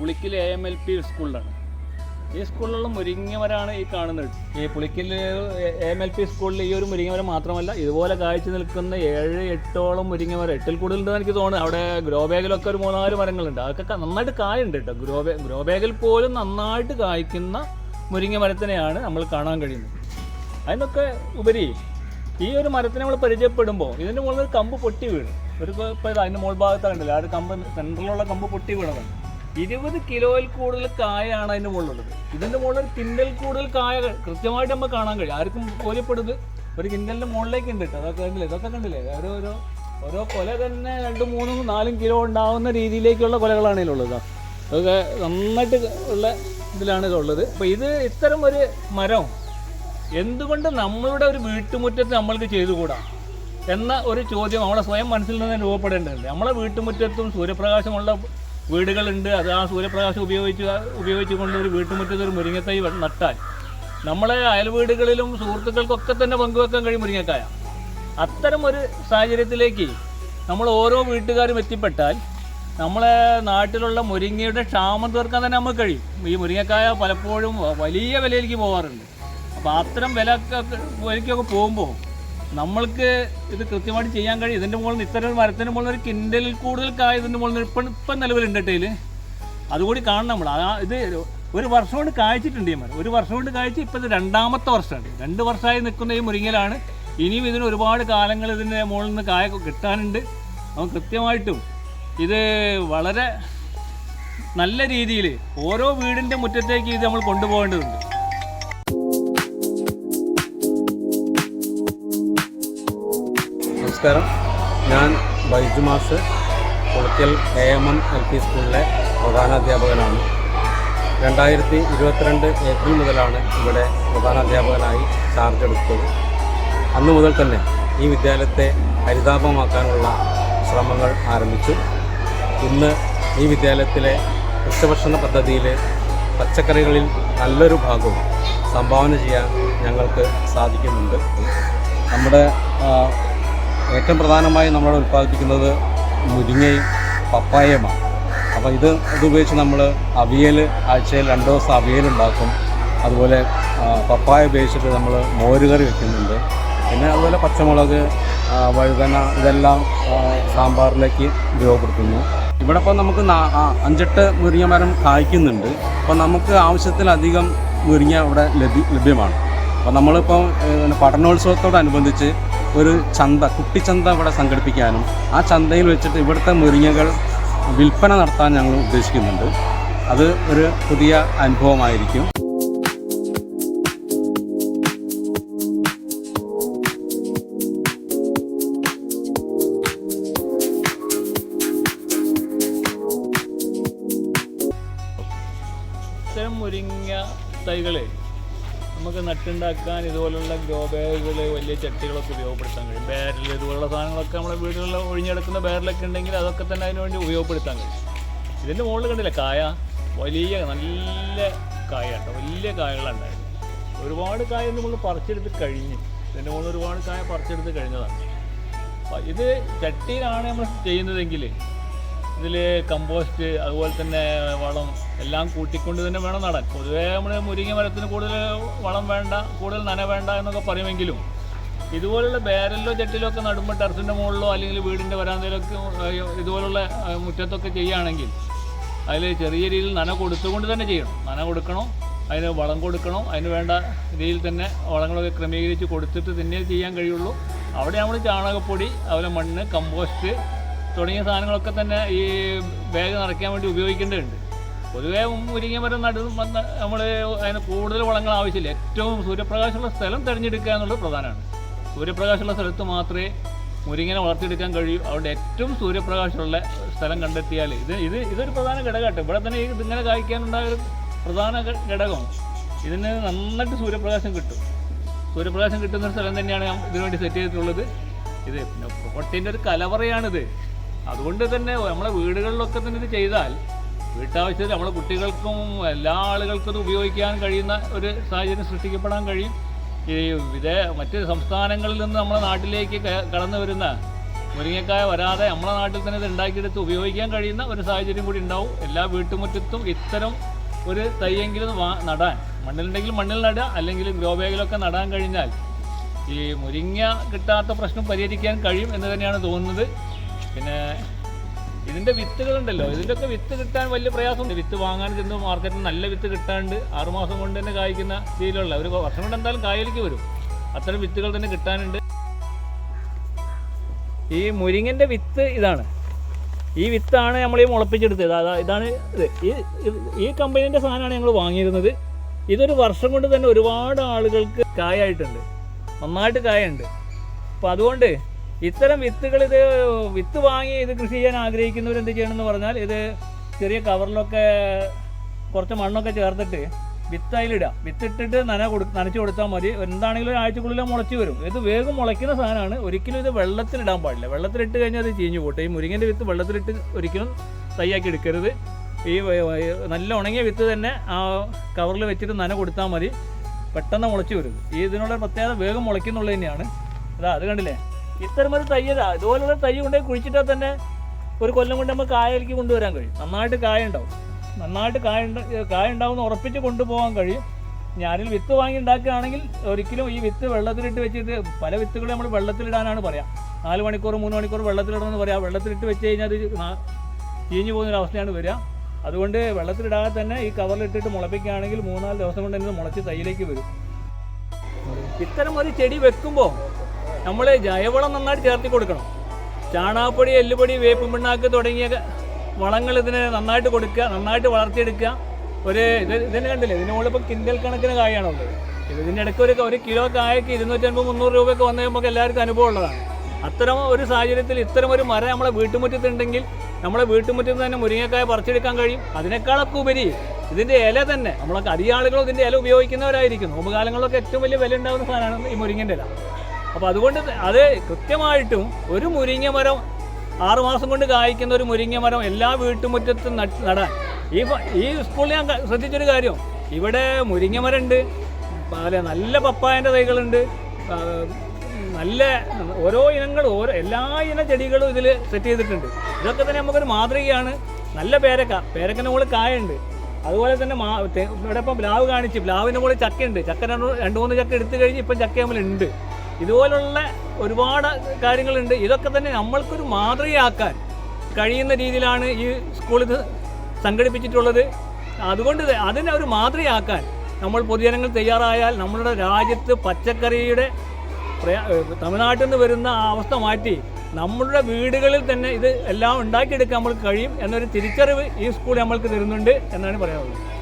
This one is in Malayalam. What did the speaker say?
Pulikkal A M L P സ്കൂളിലാണ്. ഈ സ്കൂളിലുള്ള മുരിങ്ങമരാണ് ഈ കാണുന്നത്. ഈ പുളിക്കൽ എ എൽ പി സ്കൂളിൽ ഈ ഒരു മുരിങ്ങമരം മാത്രമല്ല ഇതുപോലെ കാഴ്ച നിൽക്കുന്ന ഏഴ് എട്ടോളം മുരിങ്ങമരം എട്ടിൽ കൂടുതലുണ്ടെന്ന് എനിക്ക് തോന്നുന്നു. അവിടെ ഗ്രോ ബാഗിലൊക്കെ ഒരു മൂന്നാൽ മരങ്ങളുണ്ട്. അതൊക്കെ നന്നായിട്ട് കായുണ്ട് കേട്ടോ ഗ്രോ ബാഗ് ഗ്രോ ബാഗിൽ പോലും നന്നായിട്ട് കായ്ക്കുന്ന മുരിങ്ങ മരത്തിനെയാണ് നമ്മൾ കാണാൻ കഴിയുന്നത്. അതിനൊക്കെ ഉപരി ഈ ഒരു മരത്തിനെ നമ്മൾ പരിചയപ്പെടുമ്പോൾ ഇതിന്റെ മുകളിൽ ഒരു കമ്പ് പൊട്ടി വീണ്. ഒരു ഇപ്പോൾ അതിന്റെ മുകൾ ഭാഗത്താണ് ഉണ്ടല്ലോ ആ ഒരു കമ്പ് സെൻട്രലിലുള്ള കമ്പ് പൊട്ടി വീണതാണ്. ഇരുപത് കിലോയിൽ കൂടുതൽ കായാണ് അതിന്റെ മുകളിലുള്ളത്. ഇതിന്റെ മുകളിൽ കിൻഡൽ കൂടുതൽ കായ കൃത്യമായിട്ട് നമുക്ക് കാണാൻ കഴിയും. ആർക്കും കോലിപ്പെടുന്നത് ഒരു കിൻഡലിന്റെ മുകളിലേക്ക് ഉണ്ട് കേട്ടോ. അതൊക്കെ കണ്ടില്ലേ? ഇതൊക്കെ കണ്ടില്ലേ? ഓരോ ഓരോ ഓരോ കൊല തന്നെ രണ്ടും മൂന്നും നാലും കിലോ ഉണ്ടാവുന്ന രീതിയിലേക്കുള്ള കൊലകളാണ് ഇതിലുള്ളത് അതൊക്കെ നന്നായിട്ട് ഉള്ള ഇതിലാണ് ഇതുള്ളത് അപ്പോൾ ഇത് ഇത്തരം ഒരു മരം എന്തുകൊണ്ട് നമ്മളുടെ ഒരു വീട്ടുമുറ്റത്ത് നമ്മൾക്ക് ചെയ്തുകൂടാ? എന്ന ഒരു ചോദ്യം നമ്മളെ സ്വയം മനസ്സിൽ നിന്ന് രൂപപ്പെടേണ്ടതുണ്ട്. നമ്മളെ വീട്ടുമുറ്റത്തും സൂര്യപ്രകാശമുള്ള വീടുകളുണ്ട്. അത് ആ സൂര്യപ്രകാശം ഉപയോഗിച്ച് ഉപയോഗിച്ചുകൊണ്ട് ഒരു വീട്ടുമുറ്റത്ത് ഒരു മുരിങ്ങത്തൈ നട്ടാൽ നമ്മളെ അയൽ വീടുകളിലും സുഹൃത്തുക്കൾക്കൊക്കെ തന്നെ പങ്കുവെക്കാൻ കഴിയും മുരിങ്ങക്കായ. അത്തരം ഒരു സാഹചര്യത്തിലേക്ക് നമ്മൾ ഓരോ വീട്ടുകാരും എത്തിപ്പെട്ടാൽ നമ്മളെ നാട്ടിലുള്ള മുരിങ്ങയുടെ ക്ഷാമം തീർക്കാൻ തന്നെ നമുക്ക് കഴിയും. ഈ മുരിങ്ങക്കായ പലപ്പോഴും വലിയ വിലയിലേക്ക് പോകാറുണ്ട് അപ്പോൾ അത്തരം വില വിലയ്ക്കൊക്കെ പോകുമ്പോൾ നമ്മൾക്ക് ഇത് കൃത്യമായിട്ട് ചെയ്യാൻ കഴിയും. ഇതിന്റെ മുകളിൽ ഇത്തരം മരത്തിന്റെ മുകളിൽ ഒരു കിൻഡലിൽ കൂടുതൽ കായ ഇതിന്റെ മുകളിൽ ഇപ്പം ഇപ്പം നിലവിലുണ്ട് കേട്ടതിൽ അതുകൂടി കാണണം നമ്മൾ. ആ ഇത് ഒരു വർഷം കൊണ്ട് കായ്ച്ചിട്ടുണ്ട് ഈ മരം. ഒരു വർഷം കൊണ്ട് കായ്ച്ച് ഇപ്പം ഇത് രണ്ടാമത്തെ വർഷമാണ്. രണ്ട് വർഷമായി നിൽക്കുന്ന ഈ മുരിങ്ങലാണ് ഇനിയും ഇതിന് ഒരുപാട് കാലങ്ങൾ ഇതിന്റെ മുകളിൽ നിന്ന് കായ കിട്ടാനുണ്ട്. അപ്പം കൃത്യമായിട്ടും ഇത് വളരെ നല്ല രീതിയിൽ ഓരോ വീടിന്റെ മുറ്റത്തേക്ക് ഇത് നമ്മൾ കൊണ്ടുപോകേണ്ടതുണ്ട്. നമസ്കാരം. ഞാൻ ബൈജു മാസ് കുളത്തിൽ A M M L P സ്കൂളിലെ പ്രധാനാധ്യാപകനാണ്. രണ്ടായിരത്തി ഇരുപത്തിരണ്ട് ഏപ്രിൽ മുതലാണ് ഇവിടെ പ്രധാനാധ്യാപകനായി ചാർജ് എടുത്തത്. അന്നു മുതൽ തന്നെ ഈ വിദ്യാലയത്തെ ഹരിതാപമാക്കാനുള്ള ശ്രമങ്ങൾ ആരംഭിച്ചു. ഇന്ന് ഈ വിദ്യാലയത്തിലെ ഉച്ചഭക്ഷണ പദ്ധതിയിൽ പച്ചക്കറികളിൽ നല്ലൊരു ഭാഗവും സംഭാവന ചെയ്യാൻ ഞങ്ങൾക്ക് സാധിക്കുന്നുണ്ട്. നമ്മുടെ ഏറ്റവും പ്രധാനമായി നമ്മൾ ഉൽപ്പാദിപ്പിക്കുന്നത് മുരിങ്ങയും പപ്പായയുമാണ്. അപ്പോൾ ഇത് ഇതുപയോഗിച്ച് നമ്മൾ അവിയൽ ആഴ്ചയിൽ രണ്ട് ദിവസം അവിയൽ ഉണ്ടാക്കും. അതുപോലെ പപ്പായ ഉപയോഗിച്ചിട്ട് നമ്മൾ മോരുകറി വെക്കുന്നുണ്ട്. പിന്നെ അതുപോലെ പച്ചമുളക് വഴുതന ഇതെല്ലാം സാമ്പാറിലേക്ക് ഉപയോഗപ്പെടുത്തുന്നു. ഇവിടെ ഇപ്പോൾ നമുക്ക് അഞ്ചെട്ട് മുരിങ്ങ മരം കായ്ക്കുന്നുണ്ട്. അപ്പോൾ നമുക്ക് ആവശ്യത്തിലധികം മുരിങ്ങ ഇവിടെ ലഭ്യമാണ്. അപ്പോൾ നമ്മളിപ്പോൾ പഠനോത്സവത്തോടനുബന്ധിച്ച് ഒരു ചന്ത കുട്ടിച്ചന്ത ഇവിടെ സംഘടിപ്പിക്കാനും ആ ചന്തയിൽ വെച്ചിട്ട് ഇവിടുത്തെ മുരിങ്ങകൾ വിൽപ്പന നടത്താൻ ഞങ്ങൾ ഉദ്ദേശിക്കുന്നുണ്ട്. അത് ഒരു പുതിയ അനുഭവമായിരിക്കും. മുരിങ്ങ തൈകളെ നമുക്ക് നട്ടുണ്ടാക്കാൻ ഇതുപോലുള്ള ഗ്രോ ബാഗുകൾ വലിയ ചട്ടികളൊക്കെ ഉപയോഗപ്പെടുത്താൻ കഴിയും. ബാരൽ ഇതുപോലുള്ള സാധനങ്ങളൊക്കെ നമ്മുടെ വീടുകളിൽ ഒഴിഞ്ഞെടുക്കുന്ന ബാരലൊക്കെ ഉണ്ടെങ്കിൽ അതൊക്കെ തന്നെ അതിന് വേണ്ടി ഉപയോഗപ്പെടുത്താൻ കഴിയും. ഇതിന്റെ മുകളിൽ കണ്ടില്ല കായ? വലിയ നല്ല കായ കേട്ടോ വലിയ കായകളുണ്ടായിരുന്നു ഒരുപാട് കായ നമ്മൾ പറിച്ചെടുത്ത് കഴിഞ്ഞ് ഇതിന്റെ മുകളിൽ ഒരുപാട് കായ പറിച്ചെടുത്ത് കഴിഞ്ഞതാണ്. ഇത് ചട്ടിയിലാണ് നമ്മൾ ചെയ്യുന്നതെങ്കിൽ ഇതിൽ കമ്പോസ്റ്റ് അതുപോലെ തന്നെ വളം എല്ലാം കൂട്ടിക്കൊണ്ട് തന്നെ വേണം നടാൻ. പൊതുവേ നമ്മൾ മുരിങ്ങ മരത്തിന് കൂടുതൽ വളം വേണ്ട കൂടുതൽ നന വേണ്ട എന്നൊക്കെ പറയുമെങ്കിലും ഇതുപോലുള്ള ബാരലിലോ ചട്ടിലോ ഒക്കെ നടുമ്പോൾ ടെറസിന്റെ മുകളിലോ അല്ലെങ്കിൽ വീടിന്റെ വരാന്തയിലൊക്കെ ഇതുപോലുള്ള മുറ്റത്തൊക്കെ ചെയ്യുകയാണെങ്കിൽ അതിൽ ചെറിയ രീതിയിൽ നന കൊടുത്തുകൊണ്ട് തന്നെ ചെയ്യണം. നന കൊടുക്കണം അതിന് വളം കൊടുക്കണം അതിന് വേണ്ട രീതിയിൽ തന്നെ വളങ്ങളൊക്കെ ക്രമീകരിച്ച് കൊടുത്തിട്ട് തന്നെ ചെയ്യാൻ കഴിയുള്ളൂ. അവിടെ നമ്മൾ ചാണകപ്പൊടി അതുപോലെ മണ്ണ് കമ്പോസ്റ്റ് തുടങ്ങിയ സാധനങ്ങളൊക്കെ തന്നെ ഈ ബാഗ് നിറയ്ക്കാൻ വേണ്ടി ഉപയോഗിക്കേണ്ടതുണ്ട്. പൊതുവേ മുരിങ്ങ മരം നടും നമ്മൾ അതിന് കൂടുതൽ വളങ്ങൾ ആവശ്യമില്ല. ഏറ്റവും സൂര്യപ്രകാശമുള്ള സ്ഥലം തിരഞ്ഞെടുക്കുക എന്നുള്ളത് പ്രധാനമാണ്. സൂര്യപ്രകാശമുള്ള സ്ഥലത്ത് മാത്രമേ മുരിങ്ങനെ വളർത്തിയെടുക്കാൻ കഴിയൂ. അവിടെ ഏറ്റവും സൂര്യപ്രകാശമുള്ള സ്ഥലം കണ്ടെത്തിയാൽ ഇത് ഇത് ഇതൊരു പ്രധാന ഘടകമായിട്ട്. ഇവിടെ തന്നെ ഇത് ഇങ്ങനെ കായ്ക്കാനുണ്ടായ ഒരു പ്രധാന ഘടകം ഇതിന് നന്നായിട്ട് സൂര്യപ്രകാശം കിട്ടും. സൂര്യപ്രകാശം കിട്ടുന്ന ഒരു സ്ഥലം തന്നെയാണ് ഇതിനുവേണ്ടി സെറ്റ് ചെയ്തിട്ടുള്ളത്. ഇത് പിന്നെ പ്രോട്ടീന്റെ ഒരു കലവറയാണിത്. അതുകൊണ്ട് തന്നെ നമ്മളെ വീടുകളിലൊക്കെ തന്നെ ഇത് ചെയ്താൽ വീട്ടാവശ്യത്തിൽ നമ്മുടെ കുട്ടികൾക്കും എല്ലാ ആളുകൾക്കും ഉപയോഗിക്കാൻ കഴിയുന്ന ഒരു സാഹചര്യം സൃഷ്ടിക്കപ്പെടാൻ കഴിയും. ഈ ഇതേ മറ്റ് സംസ്ഥാനങ്ങളിൽ നിന്ന് നമ്മുടെ നാട്ടിലേക്ക് കടന്നു വരുന്ന മുരിങ്ങക്കായ വരാതെ നമ്മുടെ നാട്ടിൽ തന്നെ ഇത് ഉണ്ടാക്കിയെടുത്ത് ഉപയോഗിക്കാൻ കഴിയുന്ന ഒരു സാഹചര്യം കൂടി ഉണ്ടാവും. എല്ലാ വീട്ടുമുറ്റത്തും ഇത്തരം ഒരു തൈയെങ്കിലും നടാൻ. മണ്ണിലുണ്ടെങ്കിൽ മണ്ണിൽ നടുക അല്ലെങ്കിൽ ഗ്രോ ബാഗിലൊക്കെ നടാൻ കഴിഞ്ഞാൽ ഈ മുരിങ്ങ കിട്ടാത്ത പ്രശ്നം പരിഹരിക്കാൻ കഴിയും എന്ന് തന്നെയാണ് തോന്നുന്നത്. പിന്നെ ഇതിന്റെ വിത്തുകളുണ്ടല്ലോ. ഇതിന്റെയൊക്കെ വിത്ത് കിട്ടാൻ വലിയ പ്രയാസമുണ്ട്. വിത്ത് വാങ്ങാൻ ചെന്ന് മാർക്കറ്റിൽ നല്ല വിത്ത് കിട്ടാണ്ട് ആറുമാസം കൊണ്ട് തന്നെ കായ്ക്കുന്ന രീതിയിലുള്ള ഒരു വർഷം കൊണ്ട് എന്തായാലും കായലിലേക്ക് വരും. അത്തരം വിത്തുകൾ തന്നെ കിട്ടാനുണ്ട്. ഈ മുരിങ്ങന്റെ വിത്ത് ഇതാണ്. ഈ വിത്താണ് നമ്മൾ ഈ മുളപ്പിച്ചെടുത്തത്. അതാ ഇതാണ് ഇത്. ഈ ഈ കമ്പനീന്റെ സാധനമാണ് ഞങ്ങൾ വാങ്ങിയിരുന്നത്. ഇതൊരു വർഷം കൊണ്ട് തന്നെ ഒരുപാട് ആളുകൾക്ക് കായായിട്ടുണ്ട്. നന്നായിട്ട് കായുണ്ട്. അപ്പോൾ അതുകൊണ്ട് ഇത്തരം വിത്തുകൾ ഇത് വിത്ത് വാങ്ങി ഇത് കൃഷി ചെയ്യാൻ ആഗ്രഹിക്കുന്നവർ എന്ത് ചെയ്യണമെന്ന് പറഞ്ഞാൽ ഇത് ചെറിയ കവറിലൊക്കെ കുറച്ച് മണ്ണൊക്കെ ചേർത്തിട്ട് വിത്ത് അതിലിടുക. വിത്തിട്ടിട്ട് നന കൊടു നനച്ച് കൊടുത്താൽ മതി. എന്താണെങ്കിലും ഒരാഴ്ചക്കുള്ളിൽ മുളച്ച് വരും. ഇത് വേഗം മുളയ്ക്കുന്ന സാധനമാണ്. ഒരിക്കലും ഇത് വെള്ളത്തിലിടാൻ പാടില്ല. വെള്ളത്തിലിട്ട് കഴിഞ്ഞാൽ അത് ചീഞ്ഞു പോട്ടെ. ഈ മുരിങ്ങന്റെ വിത്ത് വെള്ളത്തിലിട്ട് ഒരിക്കലും തയ്യാക്കി എടുക്കരുത്. ഈ നല്ല ഉണങ്ങിയ വിത്ത് തന്നെ ആ കവറിൽ വെച്ചിട്ട് നന കൊടുത്താൽ മതി. പെട്ടെന്ന് മുളച്ച് വരും. ഈ ഇതിനുള്ള പ്രത്യേകത വേഗം മുളയ്ക്കുന്നുള്ളത് തന്നെയാണ്. അതാ അത് കണ്ടില്ലേ? ഇത്തരം ഒരു തയ്യതാ ഇതുപോലുള്ള തൈ കൊണ്ടുപോയി കുഴിച്ചിട്ടാൽ തന്നെ ഒരു കൊല്ലം കൊണ്ട് നമുക്ക് കായലേക്ക് കൊണ്ടുവരാൻ കഴിയും. നന്നായിട്ട് കായ ഉണ്ടാവും നന്നായിട്ട് കായ കായ ഉണ്ടാവുമെന്ന് ഉറപ്പിച്ച് കൊണ്ടുപോകാൻ കഴിയും. ഞാനിൽ വിത്ത് വാങ്ങി ഉണ്ടാക്കുകയാണെങ്കിൽ ഒരിക്കലും ഈ വിത്ത് വെള്ളത്തിലിട്ട് വെച്ചിട്ട് പല വിത്തുകൾ നമ്മൾ വെള്ളത്തിലിടാനാണ് പറയാം. നാല് മണിക്കൂർ മൂന്ന് മണിക്കൂർ വെള്ളത്തിലിടണമെന്ന് പറയാം. വെള്ളത്തിലിട്ട് വെച്ച് കഴിഞ്ഞാൽ അത് ചീഞ്ഞു പോകുന്ന അവസ്ഥയാണ് വരിക. അതുകൊണ്ട് വെള്ളത്തിലിടാതെ തന്നെ ഈ കവറിലിട്ടിട്ട് മുളപ്പിക്കുകയാണെങ്കിൽ മൂന്നാൽ ദിവസം കൊണ്ട് തന്നെ മുളച്ച് തൈയിലേക്ക് വരും. ഇത്തരം ഒരു ചെടി വെക്കുമ്പോൾ നമ്മൾ ജൈവവളം നന്നായിട്ട് ചേർത്തി കൊടുക്കണം. ചാണാപ്പൊടി എല്ലുപൊടി വേപ്പും പിണ്ണാക്ക് തുടങ്ങിയ വളങ്ങൾ ഇതിന് നന്നായിട്ട് കൊടുക്കുക നന്നായിട്ട് വളർത്തിയെടുക്കുക. ഒരു ഇത് ഇതിന് കണ്ടില്ലേ? ഇതിന് മുകളിൽ കിൻഡൽ കണക്കിന് കായാണുള്ളത്. ഇതിന്റെ ഇടയ്ക്ക് ഒരു ഒരു കിലോ കായക്ക് ഇരുന്നൂറ്റൻപത് മുന്നൂറ് രൂപയൊക്കെ വന്നു കഴിയുമ്പോൾ എല്ലാവർക്കും അനുഭവം ഉള്ളതാണ്. അത്തരം ഒരു സാഹചര്യത്തിൽ ഇത്തരം ഒരു മരം നമ്മളെ വീട്ടുമുറ്റത്തുണ്ടെങ്കിൽ നമ്മളെ വീട്ടുമുറ്റത്ത് തന്നെ മുരിങ്ങക്കായ പറിച്ചെടുക്കാൻ കഴിയും. അതിനേക്കാളൊക്കെ ഉപരി ഇതിന്റെ ഇല തന്നെ. നമ്മളൊക്കെ അധികം ആളുകളും ഇതിന്റെ ഇല ഉപയോഗിക്കുന്നവരായിരിക്കും. നോമ്പുകാലങ്ങളിലൊക്കെ ഏറ്റവും വലിയ വില ഉണ്ടാകുന്ന സാധനമാണ് ഈ മുരിങ്ങന്റെ ഇല. അപ്പോൾ അതുകൊണ്ട് അത് കൃത്യമായിട്ടും ഒരു മുരിങ്ങ മരം ആറുമാസം കൊണ്ട് കായ്ക്കുന്ന ഒരു മുരിങ്ങ മരം എല്ലാ വീട്ടുമുറ്റത്തും നടാൻ. ഈ ഈ സ്കൂളിൽ ഞാൻ ശ്രദ്ധിച്ചൊരു കാര്യം. ഇവിടെ മുരിങ്ങ മരം ഉണ്ട് അല്ലെ നല്ല പപ്പായന്റെ തൈകളുണ്ട് നല്ല ഓരോ ഇനങ്ങളും ഓരോ എല്ലാ ഇന ചെടികളും ഇതിൽ സെറ്റ് ചെയ്തിട്ടുണ്ട്. ഇതൊക്കെ തന്നെ നമുക്കൊരു മാതൃകയാണ്. നല്ല പേരക്ക പേരക്കന്റെ മുകളിൽ കായുണ്ട് അതുപോലെ തന്നെ മാ ഇവിടെ ഇപ്പം പ്ലാവ് കാണിച്ച് പ്ലാവിന്റെ മുകളിൽ ചക്കയുണ്ട്. ചക്ക രണ്ട് രണ്ട് മൂന്ന് ചക്ക എടുത്തു കഴിഞ്ഞ് ഇപ്പം ചക്ക നമ്മളുണ്ട് ഇതുപോലുള്ള ഒരുപാട് കാര്യങ്ങളുണ്ട്. ഇതൊക്കെ തന്നെ നമ്മൾക്കൊരു മാതൃകയാക്കാൻ കഴിയുന്ന രീതിയിലാണ് ഈ ഇത് സംഘടിപ്പിച്ചിട്ടുള്ളത്. അതുകൊണ്ട് അതിനെ ഒരു മാതൃകയാക്കാൻ നമ്മൾ പൊതുജനങ്ങൾ തയ്യാറായാൽ നമ്മളുടെ രാജ്യത്ത് പച്ചക്കറിയുടെ തമിഴ്നാട്ടിൽ നിന്ന് വരുന്ന ആ അവസ്ഥ മാറ്റി നമ്മളുടെ വീടുകളിൽ തന്നെ ഇത് എല്ലാം ഉണ്ടാക്കിയെടുക്കാൻ നമ്മൾക്ക് കഴിയും എന്നൊരു തിരിച്ചറിവ് ഈ സ്കൂൾ നമ്മൾക്ക് തരുന്നുണ്ട് എന്നാണ് പറയാനുള്ളത്.